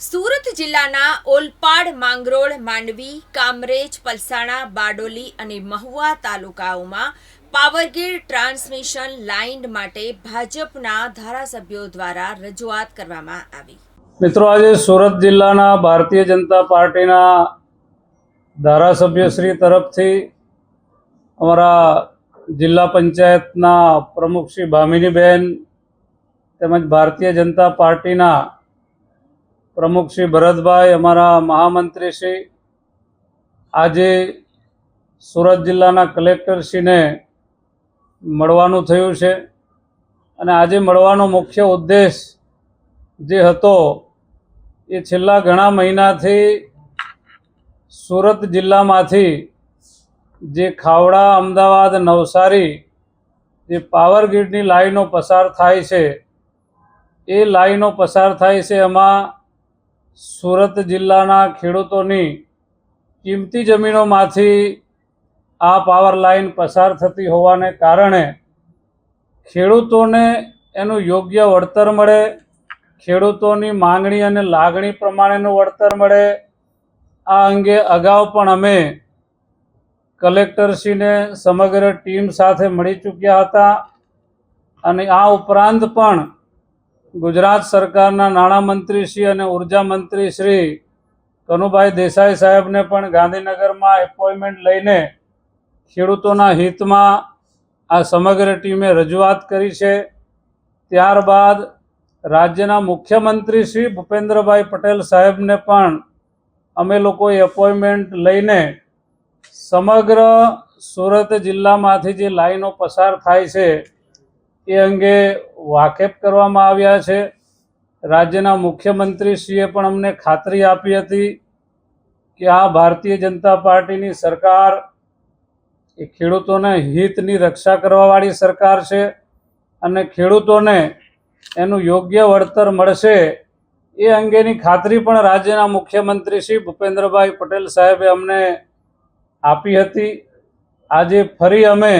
સુરત જિલ્લાના ઓલપાડ, માંગરોળ, માંડવી, કામરેજ, પલસાણા, બારડોલી અને મહુવા તાલુકાઓમાં પાવરગ્રીડ ટ્રાન્સમિશન લાઇન માટે ભાજપના ધારાસભ્યો દ્વારા રજૂઆત કરવામાં આવી. મિત્રો, આજે સુરત જિલ્લાના ભારતીય જનતા પાર્ટીના ધારાસભ્યશ્રી તરફથી અમારા જિલ્લા પંચાયતના પ્રમુખ શ્રી ભામિનીબેન તેમજ ભારતીય જનતા પાર્ટીના પ્રમુખ શ્રી ભરતભાઈ, અમારા મહામંત્રી શ્રી, આજે સુરત જિલ્લાના કલેક્ટરશ્રીને મળવાનું થયું છે. અને આજે મળવાનો મુખ્ય ઉદ્દેશ જે હતો એ છેલ્લા ઘણા મહિનાથી સુરત જિલ્લામાંથી જે ખાવડા, અમદાવાદ, નવસારી જે પાવર ગ્રીડની લાઈનો પસાર થાય છે, એ લાઈનો પસાર થાય છે, એમાં સુરત જિલ્લાના ખેડૂતોની કિંમતી જમીનોમાંથી આ પાવર લાઇન પસાર થતી હોવાને કારણે ખેડૂતોને એનું યોગ્ય વળતર મળે, ખેડૂતોની માંગણી અને લાગણી પ્રમાણેનું વળતર મળે. આ અંગે અગાઉ પણ અમે કલેક્ટરશ્રીને સમગ્ર ટીમ સાથે મળી ચૂક્યા હતા અને આ ઉપરાંત પણ ગુજરાત સરકારના નાણામંત્રી શ્રી અને ઊર્જા મંત્રી શ્રી કનુભાઈ દેસાઈ સાહેબને પણ ગાંધીનગરમાં એપોઇન્ટમેન્ટ લઈને ખેડૂતોના હિતમાં આ સમગ્ર ટીમે રજૂઆત કરી છે. ત્યારબાદ રાજ્યના મુખ્યમંત્રી શ્રી ભૂપેન્દ્રભાઈ પટેલ સાહેબને પણ અમે લોકોએ એપોઇન્ટમેન્ટ લઈને સમગ્ર સુરત જિલ્લામાંથી જે લાઈનો પસાર થાય છે, એ અંગે વાકેફ કરવામાં આવ્યા છે. રાજ્યના મુખ્યમંત્રીશ્રીએ પણ અમને ખાતરી આપી હતી કે આ ભારતીય જનતા પાર્ટીની સરકાર એ ખેડૂતોના હિતની રક્ષા કરવાવાળી સરકાર છે અને ખેડૂતોને એનું યોગ્ય વળતર મળશે એ અંગેની ખાતરી પણ રાજ્યના મુખ્યમંત્રી શ્રી ભૂપેન્દ્રભાઈ પટેલ સાહેબે અમને આપી હતી. આજે ફરી અમે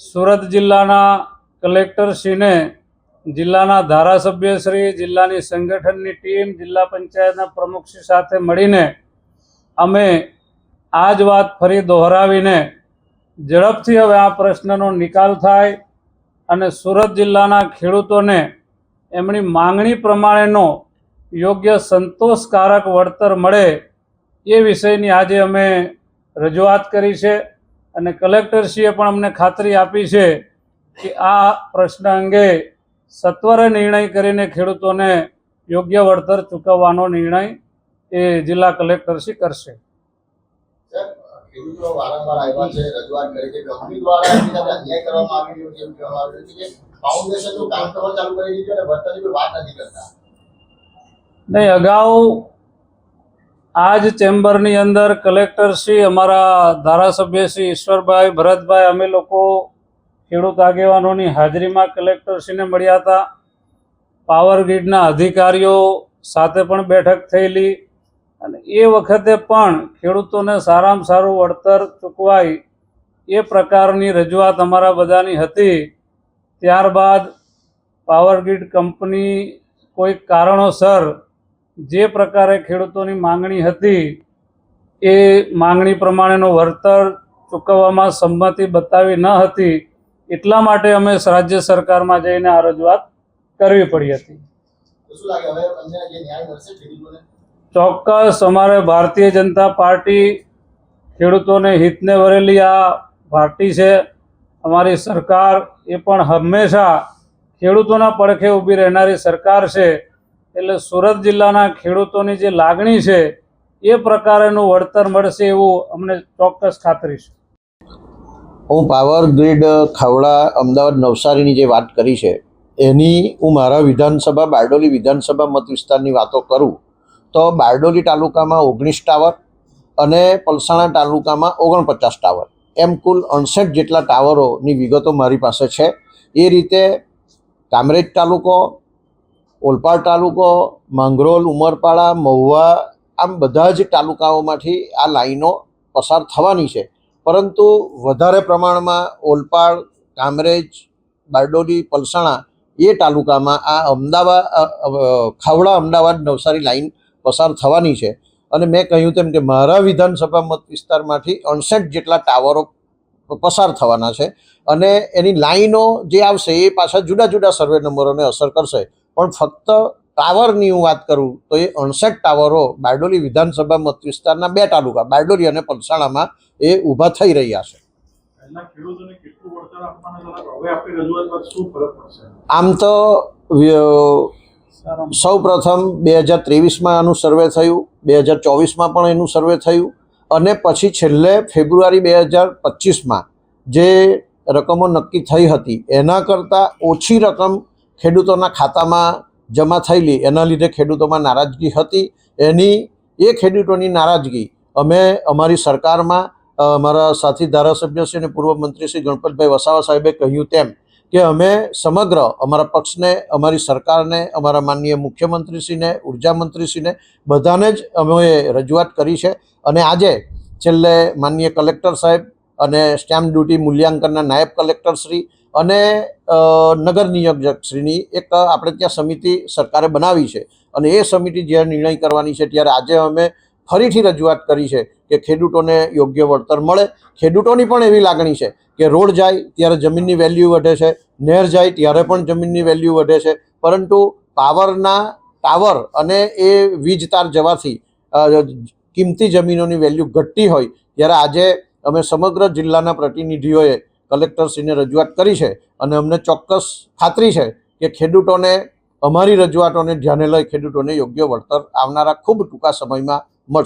સુરત જિલ્લાના કલેક્ટરશ્રીને જિલ્લાના ધારાસભ્યશ્રી જિલ્લાની સંગઠનની ટીમ, જિલ્લા પંચાયતના પ્રમુખશ્રી સાથે મળીને અમે આ જ વાત ફરી દોહરાવીને ઝડપથી હવે આ પ્રશ્નનો નિકાલ થાય અને સુરત જિલ્લાના ખેડૂતોને એમની માંગણી પ્રમાણેનો યોગ્ય સંતોષકારક વળતર મળે એ વિષયની આજે અમે રજૂઆત કરી છે અને કલેક્ટરશ્રીએ પણ અમને ખાતરી આપી છે કે આ પ્રશ્ન અંગે સત્વરે નિર્ણય કરીને ખેડૂતોને યોગ્ય વળતર ચૂકવવાનો નિર્ણય એ જિલ્લા કલેક્ટરશ્રી કરશે. ખેડૂતો વારંવાર આવ્યા છે રજૂઆત કરી છે કંપની દ્વારા અન્યાય કરવામાં આવી રહ્યો છે એમ કહેવામાં આવી રહ્યું છે કે ફાઉન્ડેશનનું કામ કરવાનું ચાલુ કરી દીધું અને વળતરની કોઈ વાત નથી કરતા. નહીં અગાઉ આ જ ચેમ્બરની અંદર કલેક્ટરશ્રી અમારા ધારાસભ્ય શ્રી ઈશ્વરભાઈ ભરતભાઈ અમે લોકો ખેડૂત આગેવાનોની હાજરીમાં કલેક્ટરશ્રીને મળ્યા હતા. પાવર ગ્રીડના અધિકારીઓ સાથે પણ બેઠક થયેલી અને એ વખતે પણ ખેડૂતોને સારામાં સારું વળતર ચૂકવાય એ પ્રકારની રજૂઆત અમારા બધાની હતી. ત્યારબાદ પાવર ગ્રીડ કંપની કોઈ કારણોસર જે પ્રકારે ખેડૂતોની માંગણી હતી એ માંગણી પ્રમાણેનું વળતર ચૂકવવામાં સંમતિ બતાવી ન હતી. એટલા માટે અમે રાજ્ય સરકારમાં જઈને આ રજૂઆત કરવી પડી હતી. ચોક્કસ અમારે ભારતીય જનતા પાર્ટી ખેડૂતોને હિતને વરેલી આ પાર્ટી છે. અમારી સરકાર એ પણ હંમેશા ખેડૂતોના પડખે ઊભી રહેનારી સરકાર છે. એટલે સુરત જિલ્લાના ખેડૂતોની જે લાગણી છે એ પ્રકારેનું વળતર મળશે એવું અમને ચોક્કસ ખાતરી છે. હું પાવર ગ્રીડ, ખાવડા, અમદાવાદ નવસારીની જે વાત કરી છે, એની હું મારા વિધાનસભા, બારડોલી વિધાનસભા મત વિસ્તારની વાતો કરું, તો બારડોલી તાલુકામાં ઓગણીસ ટાવર અને પલસાણા તાલુકામાં ઓગણપચાસ ટાવર. એમ કુલ અડસઠ જેટલા ટાવરોની વિગતો મારી પાસે છે. એ રીતે કામરેજ તાલુકો, ઓલપાડ તાલુકો, માંગરોલ, ઉમરપાડા, મહુવા, આમ બધા જ તાલુકાઓમાંથી આ લાઈનો પસાર થવાની છે. પરંતુ વધારે પ્રમાણમાં ઓલપાડ, કામરેજ, બારડોલી, પલસાણા એ તાલુકામાં આ અમદાવાદ ખાવડા અમદાવાદ નવસારી લાઇન પસાર થવાની છે. અને મેં કહ્યું તેમ કે મારા વિધાનસભા મત વિસ્તારમાંથી અડસઠ જેટલા ટાવરો પસાર થવાના છે અને એની લાઈનો જે આવશે એ પાછા જુદા જુદા સર્વે નંબરોને અસર કરશે. પણ ફક્ત ટાવરની હું વાત કરું તો એ અણસઠ ટાવરો બારડોલી વિધાનસભા મત વિસ્તારના બે તાલુકા બારડોલી અને પલસાણામાં એ ઊભા થઈ રહ્યા છે. આમ તો સૌ પ્રથમ બે હજાર ત્રેવીસમાં આનું સર્વે થયું બે હજાર ચોવીસમાં પણ એનું સર્વે થયું અને પછી છેલ્લે ફેબ્રુઆરી બે હજાર પચીસમાં જે રકમો નક્કી થઈ હતી એના કરતાં ઓછી રકમ ખેડૂતોના ખાતામાં જમા થયેલી, એના લીધે ખેડૂતોમાં નારાજગી હતી. એની, એ ખેડૂતોની નારાજગી, અમે અમારી સરકારમાં અમારા સાથી ધારાસભ્ય શ્રી અને પૂર્વ મંત્રી શ્રી ગણપતભાઈ વસાવા સાહેબે કહ્યું તેમ કે અમે સમગ્ર અમારા પક્ષને, અમારી સરકારને, અમારા માનનીય મુખ્યમંત્રીશ્રીને, ઉર્જામંત્રીશ્રીને બધાને જ અમે રજૂઆત કરી છે. અને આજે છેલ્લે માનનીય કલેક્ટર સાહેબ અને સ્ટેમ્પ ડ્યુટી મૂલ્યાંકનના નાયબ કલેક્ટરશ્રી અને નગર નિયોજકશ્રીની એક આપણે ત્યાં સમિતિ સરકારે બનાવી છે. અને એ સમિતિ જ્યારે નિર્ણય કરવાની છે, ત્યારે આજે અમે ફરીથી રજૂઆત કરી છે કે ખેડૂતોને યોગ્ય વળતર મળે. ખેડૂતોની પણ એવી લાગણી છે કે રોડ જાય ત્યારે જમીનની વેલ્યુ વધે છે નહેર જાય ત્યારે પણ જમીનની વેલ્યુ વધે છે. પરંતુ પાવરના ટાવર અને એ વીજ તાર જવાથી કિંમતી જમીનોની વેલ્યુ ઘટતી હોય, ત્યારે આજે અમે સમગ્ર જિલ્લાના પ્રતિનિધિઓએ કલેક્ટરશ્રીને રજૂઆત કરી છે અને અમને ચોક્કસ ખાતરી છે કે ખેડૂતોને, અમારી રજૂઆતોને ધ્યાને લઈ ખેડૂતોને યોગ્ય વળતર આવનારા ખૂબ ટૂંકા સમયમાં